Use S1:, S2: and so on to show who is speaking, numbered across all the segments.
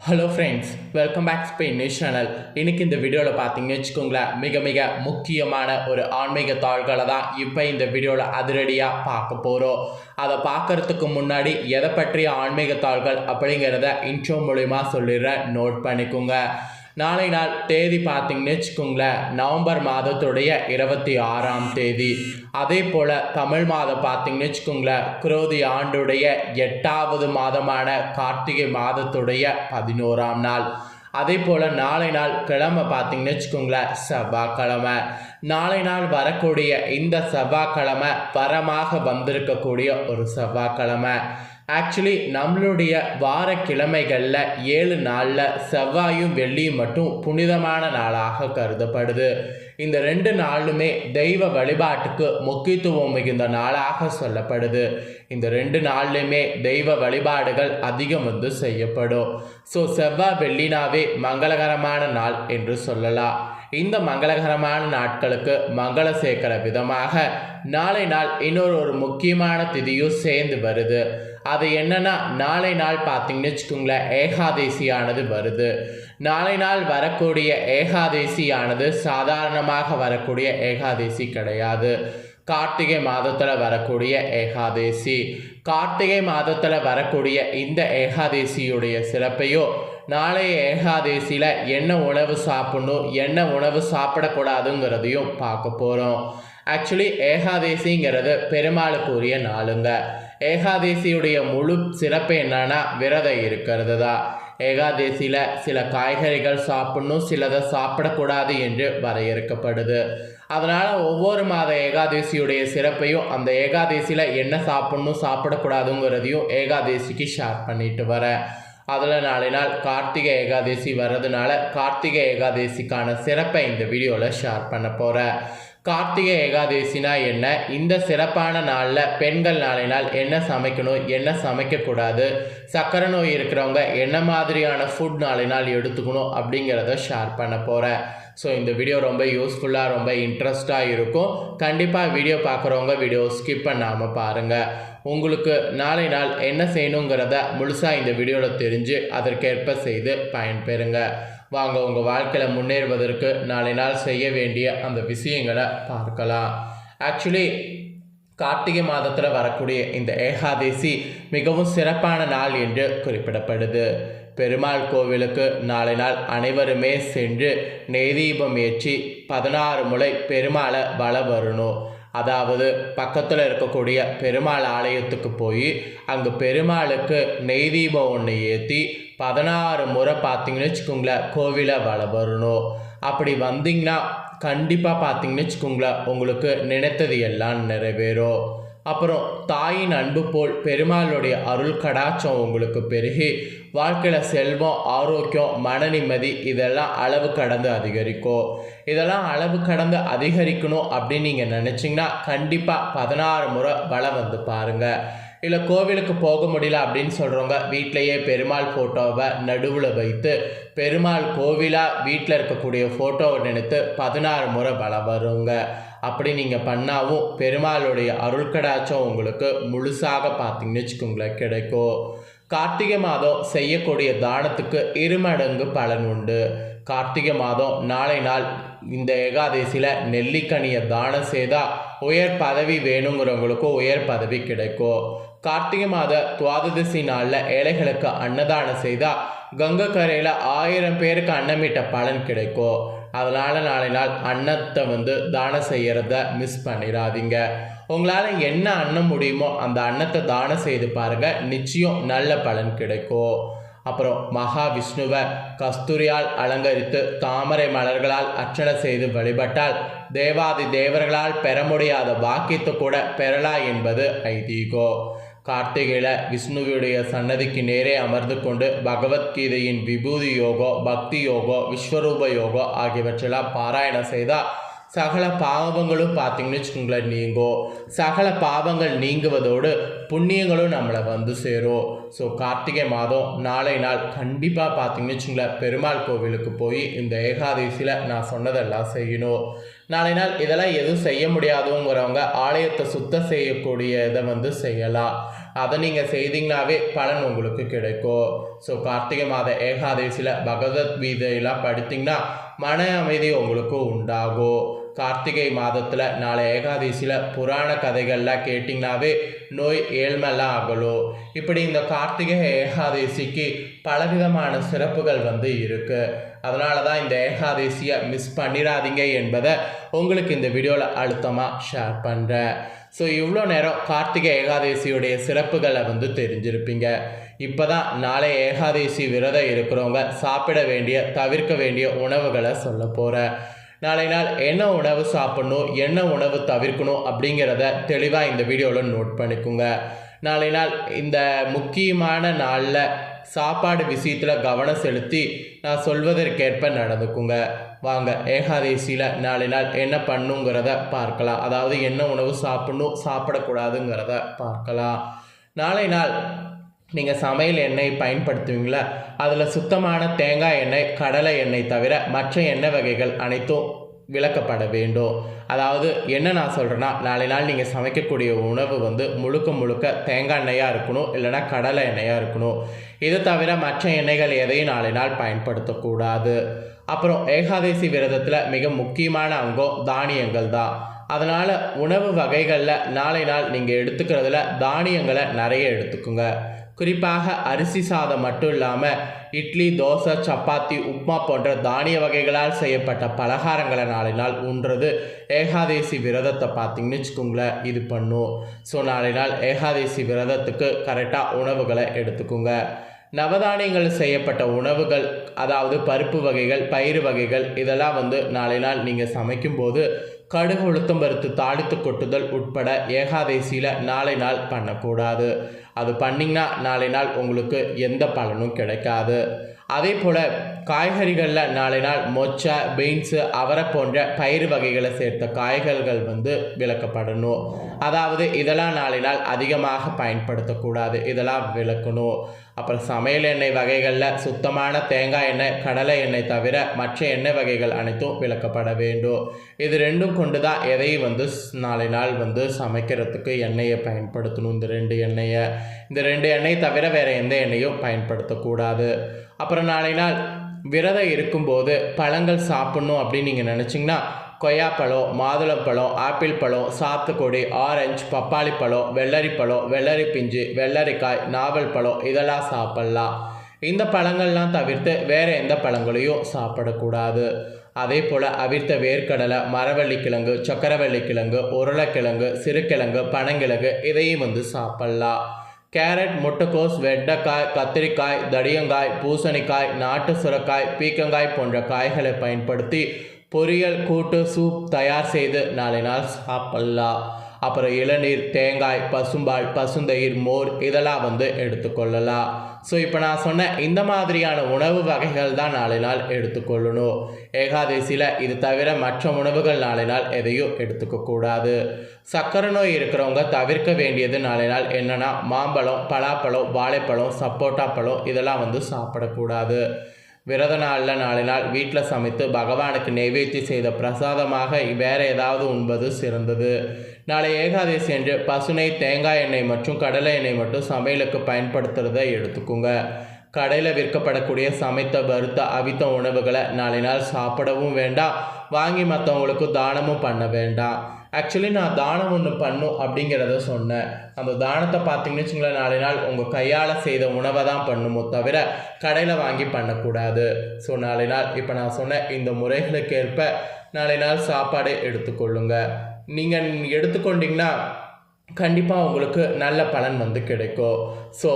S1: Hello friends welcome back Spain news channel இன்றைக்கி இந்த வீடியோவில் பார்த்தீங்கன்னு வச்சுக்கோங்களேன் மிக மிக முக்கியமான ஒரு ஆன்மீக தாள்களை தான் இப்போ இந்த வீடியோவில் அதிரடியாக பார்க்க போகிறோம் அதை பார்க்கறதுக்கு முன்னாடி எதை பற்றிய ஆன்மீக தாள்கள் அப்படிங்கிறத இன்ட்ரோ மூலிமா சொல்லிடுறேன். நோட் பண்ணிக்கோங்க. நாளை நாள் தேதி பார்த்தீங்கன்னு வச்சுக்கோங்களேன். நவம்பர் மாதத்துடைய இருபத்தி ஆறாம் தேதி. அதே போல் தமிழ் மாதம் பார்த்தீங்கன்னு வச்சுக்கோங்களேன். குரோதி ஆண்டுடைய எட்டாவது மாதமான கார்த்திகை மாதத்துடைய பதினோராம் நாள். அதே போல் நாளை நாள் கிழமை பார்த்தீங்கன்னு வச்சுக்கோங்களேன் செவ்வாய்க்கிழமை. நாளை நாள் வரக்கூடிய இந்த செவ்வாய்க்கிழமை வரமாக வந்திருக்கக்கூடிய ஒரு செவ்வாய்க்கிழமை. ஆக்சுவலி நம்மளுடைய வார கிழமைகளில் ஏழு நாளில் செவ்வாயும் வெள்ளியும் மட்டும் புனிதமான நாளாக கருதப்படுது. இந்த ரெண்டு நாளுமே தெய்வ வழிபாட்டுக்கு முக்கியத்துவம் மிகுந்த நாளாக சொல்லப்படுது. இந்த ரெண்டு நாள்லையுமே தெய்வ வழிபாடுகள் அதிகம் வந்து செய்யப்படும். ஸோ செவ்வாய் வெள்ளினாவே மங்களகரமான நாள் என்று சொல்லலாம். இந்த மங்களகரமான நாட்களுக்கு மங்கள சேர்க்கிற விதமாக நாளை நாள் இன்னொரு ஒரு முக்கியமான திதியும் சேர்ந்து வருது. அது என்னன்னா நாளை நாள் பார்த்தீங்கன்னு வச்சுக்கோங்களேன் ஏகாதேசியானது வருது. நாளை நாள் வரக்கூடிய ஏகாதேசியானது சாதாரணமாக வரக்கூடிய ஏகாதேசி கிடையாது. கார்த்திகை மாதத்தில் வரக்கூடிய ஏகாதேசி. கார்த்திகை மாதத்தில் வரக்கூடிய இந்த ஏகாதேசியுடைய சிறப்பையோ நாளைய ஏகாதேசியில் என்ன உணவு சாப்பிடணும் என்ன உணவு சாப்பிடக்கூடாதுங்கிறதையும் பார்க்க போகிறோம் ஆக்சுவலி ஏகாதேசிங்கிறது பெருமாளுக்குரிய நாளுங்க. ஏகாதேசியுடைய முழு சிறப்பு என்னன்னா விரதம் இருக்கிறது தான் ஏகாதேசியில் சில காய்கறிகள் சாப்பிடணும் சிலதை சாப்பிடக்கூடாது என்று வரையறுக்கப்படுது. அதனால் ஒவ்வொரு மாத ஏகாதேசியுடைய சிறப்பையும் அந்த ஏகாதேசியில் என்ன சாப்பிடணும் சாப்பிடக்கூடாதுங்கிறதையும் ஏகாதேசிக்கு ஷேர் பண்ணிட்டு வரேன் அதில் நாளை நாள் கார்த்திகை ஏகாதேசி வர்றதுனால கார்த்திகை ஏகாதேசிக்கான சிறப்பை இந்த வீடியோவில் ஷேர் பண்ண போகிறேன் கார்த்திகை ஏகாதேசினா என்ன? இந்த சிறப்பான நாளில் பெண்கள் நாளை நாள் என்ன சமைக்கணும்? என்ன சமைக்கக்கூடாது? சக்கரை நோய் இருக்கிறவங்க என்ன மாதிரியான ஃபுட் நாளை நாள் எடுத்துக்கணும் அப்படிங்கிறத ஷேர் பண்ண போகிறேன் ஸோ இந்த வீடியோ ரொம்ப யூஸ்ஃபுல்லாக ரொம்ப இன்ட்ரெஸ்டாக இருக்கும். கண்டிப்பாக வீடியோ பார்க்குறவங்க வீடியோ ஸ்கிப் பண்ணாமல் பாருங்கள் உங்களுக்கு நாளை நாள் என்ன செய்யணுங்கிறத முழுசாக இந்த வீடியோவில் தெரிஞ்சு அதற்கேற்ப செய்து பயன்பெறுங்க. வாங்க உங்கள் வாழ்க்கையில் முன்னேறுவதற்கு நாளை நாள் செய்ய வேண்டிய அந்த விஷயங்களை பார்க்கலாம். ஆக்சுவலி கார்த்திகை மாதத்தில் வரக்கூடிய இந்த ஏகாதேசி மிகவும் சிறப்பான நாள் என்று குறிப்பிடப்படுது. பெருமாள் கோவிலுக்கு நாளை நாள் அனைவருமே சென்று நெய்தீபம் ஏற்றி பதினாறு முறை பெருமாளை வள வரணும். அதாவது பக்கத்தில் இருக்கக்கூடிய பெருமாள் ஆலயத்துக்கு போய் அங்கே பெருமாளுக்கு நெய் தீபம் ஒன்று ஏற்றி பதினாறு முறை பார்த்தீங்கன்னு வச்சுக்கோங்களேன் கோவிலை வள வரணும் அப்படி வந்தீங்கன்னா கண்டிப்பாக பார்த்தீங்கன்னு வச்சுக்கோங்களேன் உங்களுக்கு நினைத்தது எல்லாம் நிறைவேறும். அப்புறம் தாயின் அன்பு போல் பெருமாளுடைய அருள் கடாச்சம் உங்களுக்கு பெருகி வாழ்க்கையில் செல்வம் ஆரோக்கியம் மன நிம்மதி இதெல்லாம் அளவு கடந்து அதிகரிக்கும் இதெல்லாம் அளவு கடந்து அதிகரிக்கணும் அப்படின்னு நீங்கள் நினச்சிங்கன்னா கண்டிப்பாக பதினாறு முறை வளம் வந்து பாருங்கள் இல்லை கோவிலுக்கு போக முடியல அப்படின்னு சொல்கிறவங்க வீட்டிலையே பெருமாள் ஃபோட்டோவை நடுவில் வைத்து பெருமாள் கோவிலாக வீட்டில் இருக்கக்கூடிய ஃபோட்டோவை நினைத்து பதினாறு முறை பலம் வருங்க. அப்படி நீங்கள் பண்ணாவும் பெருமாளுடைய அருள்கடாச்சம் உங்களுக்கு முழுசாக பார்த்தீங்கன்னு வச்சுக்கோங்களேன் கிடைக்கும். கார்த்திகை மாதம் செய்யக்கூடிய தானத்துக்கு இருமடங்கு பலன் உண்டு. கார்த்திகை மாதம் நாளை நாள் இந்த ஏகாதசியில் நெல்லிக்கனியை தானம் செய்தால் உயர் பதவி வேணுங்கிறவங்களுக்கும் உயர் பதவி கிடைக்கும். கார்த்திகை மாத துவாதசி நாளில் ஏழைகளுக்கு அன்னதானம் செய்தால் கங்கை கரையில் ஆயிரம் பேருக்கு அன்னமிட்ட பலன் கிடைக்கும். அதனால் நாளை நாள் அன்னத்தை வந்து தானம் செய்கிறத மிஸ் பண்ணிடாதீங்க. உங்களால் என்ன அன்னம் முடியுமோ அந்த அன்னத்தை தானம் செய்து பாருங்கள் நிச்சயம் நல்ல பலன் கிடைக்கும். அப்புறம் மகாவிஷ்ணுவை கஸ்தூரியால் அலங்கரித்து தாமரை மலர்களால் அர்ச்சனை செய்து வழிபட்டால் தேவாதி தேவர்களால் பெற முடியாத வாக்கியத்தை கூட பெறலா என்பது ஐதீகம். கார்த்திகையில் விஷ்ணுவுடைய சன்னதிக்கு நேரே அமர்ந்து கொண்டு பகவத்கீதையின் விபூதி யோகோ பக்தி யோகோ விஸ்வரூப யோகோ ஆகியவற்றெல்லாம் பாராயணம் செய்தால் சகல பாவங்களும் பார்த்தீங்கன்னு வச்சுக்கோங்களேன் நீங்கோ. சகல பாவங்கள் நீங்குவதோடு புண்ணியங்களும் நம்மளை வந்து சேரும் ஸோ கார்த்திகை மாதம் நாளை நாள் கண்டிப்பாக பார்த்தீங்கன்னு வச்சுங்களேன் பெருமாள் கோவிலுக்கு போய் இந்த ஏகாதசியில் நான் சொன்னதெல்லாம் செய்யணும். நாளை நாள் இதெல்லாம் எதுவும் செய்ய முடியாதுங்கிறவங்க ஆலயத்தை சுத்தம் செய்யக்கூடிய இதை வந்து செய்யலாம். அதை நீங்கள் செய்தீங்கனாவே பலன் உங்களுக்கு கிடைக்கும். ஸோ கார்த்திகை மாத ஏகாதசியில் பகவத்கீதையெல்லாம் படித்தீங்கன்னா மன அமைதி உங்களுக்கு உண்டாகும். கார்த்திகை மாதத்தில் நாளை ஏகாதசியில் புராண கதைகள்லாம் கேட்டிங்கனாவே நோய் ஏழ்மெல்லாம் அகலும் இப்படி இந்த கார்த்திகை ஏகாதசிக்கு பலவிதமான சிறப்புகள் வந்து இருக்குது அதனால தான் இந்த ஏகாதசியை மிஸ் பண்ணிடாதீங்க என்பதை உங்களுக்கு இந்த வீடியோவில் அழுத்தமாக ஷேர் பண்ணுறேன் ஸோ இவ்வளோ நேரம் கார்த்திகை ஏகாதசியுடைய சிறப்புகளை வந்து தெரிஞ்சிருப்பீங்க. இப்போ தான் நாளை ஏகாதசி விரதம் இருக்கிறவங்க சாப்பிட வேண்டிய தவிர்க்க வேண்டிய உணவுகளை சொல்ல போகிறேன் நாளை நாள் என்ன உணவு சாப்பிடணும் என்ன உணவு தவிர்க்கணும் அப்படிங்கிறத தெளிவாக இந்த வீடியோவில் நோட் பண்ணிக்கோங்க. நாளை நாள் இந்த முக்கியமான நாளில் சாப்பாடு விஷயத்தில் கவனம் செலுத்தி நான் சொல்வதற்கேற்ப நடந்துக்குங்க. வாங்க ஏகாதசியில் நாளை நாள் என்ன பண்ணுங்கிறத பார்க்கலாம். அதாவது என்ன உணவு சாப்பிடணும் சாப்பிடக்கூடாதுங்கிறத பார்க்கலாம். நாளை நாள் நீங்கள் சமையல் எண்ணெய் பயன்படுத்துவீங்களா? அதில் சுத்தமான தேங்காய் எண்ணெய் கடலை எண்ணெய் தவிர மற்ற எண்ணெய் வகைகள் அனைத்தும் விளக்கப்பட வேண்டும். அதாவது என்ன நான் சொல்கிறேன்னா நாளை நாள் நீங்கள் சமைக்கக்கூடிய உணவு வந்து முழுக்க முழுக்க தேங்காய் எண்ணெயாக இருக்கணும் இல்லைனா கடலை எண்ணெயாக இருக்கணும். இது தவிர மற்ற எண்ணெய்கள் எதையும் நாளை நாள் பயன்படுத்தக்கூடாது. அப்புறம் ஏகாதசி விரதத்தில் மிக முக்கியமான அங்கம் தானியங்கள் தான். அதனால் உணவு வகைகளில் நாளை நாள் நீங்கள் எடுத்துக்கிறதுல தானியங்களை நிறைய எடுத்துக்குங்க. குறிப்பாக அரிசி சாதம் மட்டும் இல்லாமல் இட்லி தோசை சப்பாத்தி உப்மா போன்ற தானிய வகைகளால் செய்யப்பட்ட பலகாரங்களை நாளை நாள் உண்றது ஏகாதேசி விரதத்தை பார்த்தீங்கன்னு வச்சுக்கோங்களேன் இது பண்ணும். ஸோ நாளை நாள் ஏகாதேசி விரதத்துக்கு கரெக்டாக உணவுகளை எடுத்துக்கோங்க. நவதானியங்கள் செய்யப்பட்ட உணவுகள் அதாவது பருப்பு வகைகள் பயிறு வகைகள் இதெல்லாம் வந்து நாளை நாள் நீங்கள் சமைக்கும்போது கடுகு உளுத்தம் பருத்து தாளித்து கொட்டுதல் உட்பட ஏகாதசியில் நாளை நாள் பண்ணக்கூடாது. அது பண்ணிங்கன்னா நாளை நாள் உங்களுக்கு எந்த பலனும் கிடைக்காது. அதே போல் காய்கறிகளில் நாளை நாள் மொச்சை பீன்ஸு அவரை போன்ற பயிர் வகைகளை சேர்த்த காய்கறிகள் வந்து விளக்கப்படணும். அதாவது இதெல்லாம் நாளை நாள் அதிகமாக பயன்படுத்தக்கூடாது. இதெல்லாம் விளக்கணும். அப்புறம் சமையல் எண்ணெய் வகைகளில் சுத்தமான தேங்காய் எண்ணெய் கடலை எண்ணெய் தவிர மற்ற எண்ணெய் வகைகள் அனைத்தும் விளக்கப்பட வேண்டும். இது ரெண்டும் கொண்டு தான் எதையும் வந்து நாளை நாள் வந்து சமைக்கிறதுக்கு எண்ணெயை பயன்படுத்தணும். இந்த ரெண்டு எண்ணெயை. இந்த ரெண்டு எண்ணெய் தவிர வேறு எந்த எண்ணெயும் பயன்படுத்தக்கூடாது. அப்புறம் நாளை நாள் விரதம் இருக்கும்போது பழங்கள் சாப்பிட்ணும் அப்படின்னு நீங்கள் நினச்சிங்கன்னா கொய்யாப்பழம் மாதுளம்பழம் ஆப்பிள் பழம் சாத்துக்குடி ஆரஞ்சு பப்பாளி பழம் வெள்ளரி பழம் வெள்ளரி பிஞ்சு வெள்ளரிக்காய் நாவல் பழம் இதெல்லாம் சாப்பிட்லாம். இந்த பழங்கள்லாம் தவிர்த்து வேறு எந்த பழங்களையும் சாப்பிடக்கூடாது. அதே போல் அவிர்த்த வேர்க்கடலை மரவள்ளி கிழங்கு சக்கரவள்ளி கிழங்கு உருளைக்கிழங்கு சிறுகிழங்கு பனங்கிழங்கு இதையும் வந்து சாப்பிட்லாம். கேரட் முட்டைக்கோஸ் வெண்டைக்காய் கத்திரிக்காய் தடியங்காய் பூசணிக்காய் நாட்டு சுரக்காய் பீக்கங்காய் போன்ற காய்களை பயன்படுத்தி பொரியல் கூட்டு சூப் தயார் செய்து நாளை நாள் சாப்பிடலாம். அப்புறம் இளநீர் தேங்காய் பசும்பால் பசுந்தயிர் மோர் இதெல்லாம் வந்து எடுத்துக்கொள்ளலாம். ஸோ இப்போ நான் சொன்ன இந்த மாதிரியான உணவு வகைகள் தான் நாளை நாள் எடுத்துக்கொள்ளணும். ஏகாதசியில் இது தவிர மற்ற உணவுகள் நாளை நாள் எதையும் எடுத்துக்கக்கூடாது சக்கரை நோய் இருக்கிறவங்க தவிர்க்க வேண்டியது நாளை நாள் என்னென்னா மாம்பழம் பலாப்பழம் வாழைப்பழம் சப்போட்டா பழம் இதெல்லாம் வந்து சாப்பிடக்கூடாது விரத நாளில் நாளை நாள் வீட்டில் சமைத்து பகவானுக்கு நெய்வேத்தி செய்த பிரசாதமாக வேறு ஏதாவது உண்பது சிறந்தது. நாளை ஏகாதசி என்று பசுனை தேங்காய் எண்ணெய் மற்றும் கடலை எண்ணெய் மட்டும் சமையலுக்கு பயன்படுத்துகிறத எடுத்துக்கோங்க. கடையில் விற்கப்படக்கூடிய சமைத்த வறுத்த அவித்த உணவுகளை நாளை நாள் சாப்பிடவும் வேண்டாம். வாங்கி மற்றவங்களுக்கு தானமும் பண்ண வேண்டாம். ஆக்சுவலி நான் தானம் ஒன்று பண்ணும் அப்படிங்கிறத சொன்னேன். அந்த தானத்தை பார்த்தீங்கன்னு வச்சுங்களேன் நாளை நாள் உங்கள் கையால் செய்த உணவை தான் பண்ணுமோ தவிர கடையில் வாங்கி பண்ணக்கூடாது. ஸோ நாளை நாள் இப்போ நான் சொன்ன இந்த முறைகளுக்கு ஏற்ப நாளை நாள் சாப்பாடு எடுத்துக்கொள்ளுங்க. நீங்கள் எடுத்துக்கொண்டிங்கன்னா கண்டிப்பாக உங்களுக்கு நல்ல பலன் வந்து கிடைக்கும். ஸோ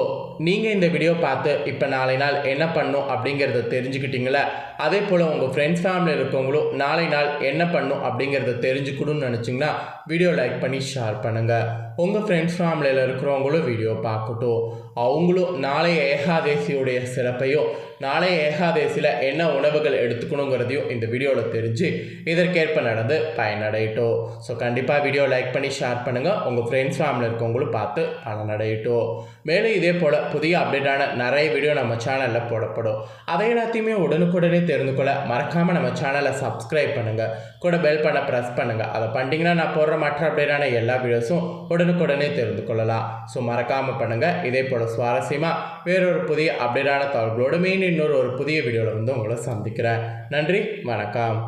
S1: நீங்கள் இந்த வீடியோ பார்த்து இப்போ நாளை நாள் என்ன பண்ணும் அப்படிங்கிறத தெரிஞ்சுக்கிட்டீங்களா? அதே போல் உங்கள் ஃப்ரெண்ட்ஸ் ஃபேமிலியில் இருக்கவங்களும் நாளை நாள் என்ன பண்ணும் அப்படிங்கிறத தெரிஞ்சுக்கணும்னு நினச்சிங்கன்னா வீடியோ லைக் பண்ணி ஷேர் பண்ணுங்கள் உங்கள் ஃப்ரெண்ட்ஸ் ஃபேமிலியில் இருக்கிறவங்களும் வீடியோ பார்க்கட்டும். அவங்களும் நாளைய ஏகாதேசியுடைய சிறப்பையும் நாளைய ஏகாதேசியில் என்ன உணவுகள் எடுத்துக்கணுங்கிறதையும் இந்த வீடியோவில் தெரிஞ்சு இதற்கேற்ப நடந்து பயனடையட்டும். ஸோ கண்டிப்பாக வீடியோ லைக் பண்ணி ஷேர் பண்ணுங்கள் உங்கள் ஃப்ரெண்ட்ஸ் ஃபேமிலி இருக்கவங்களும் பார்த்து பலனடையட்டும் மேலும் இதே போல் புதிய அப்டேட்டான நிறைய வீடியோ நம்ம சேனலில் போடப்படும். அதை எல்லாத்தையுமே உடனுக்குடனே தெரிந்து கொள்ள மறக்காமல் நம்ம சேனலை சப்ஸ்கிரைப் பண்ணுங்கள் கூட பெல் பண்ண ப்ரெஸ் பண்ணுங்கள் அதை பண்ணிட்டீங்கன்னா நான் போடுற மற்ற அப்டேட்டான எல்லா வீடியோஸும் உடனே உடனுக்குடனே தெரிந்து கொள்ளலாம். ஸோ மறக்காமல் பண்ணுங்கள் இதே போல் சுவாரஸ்யமாக வேறொரு புதிய அப்டேட்டான தகவல்களோடு மீன் இன்னொரு ஒரு புதிய வீடியோவில் வந்து உங்களை சந்திக்கிறேன். நன்றி வணக்கம்.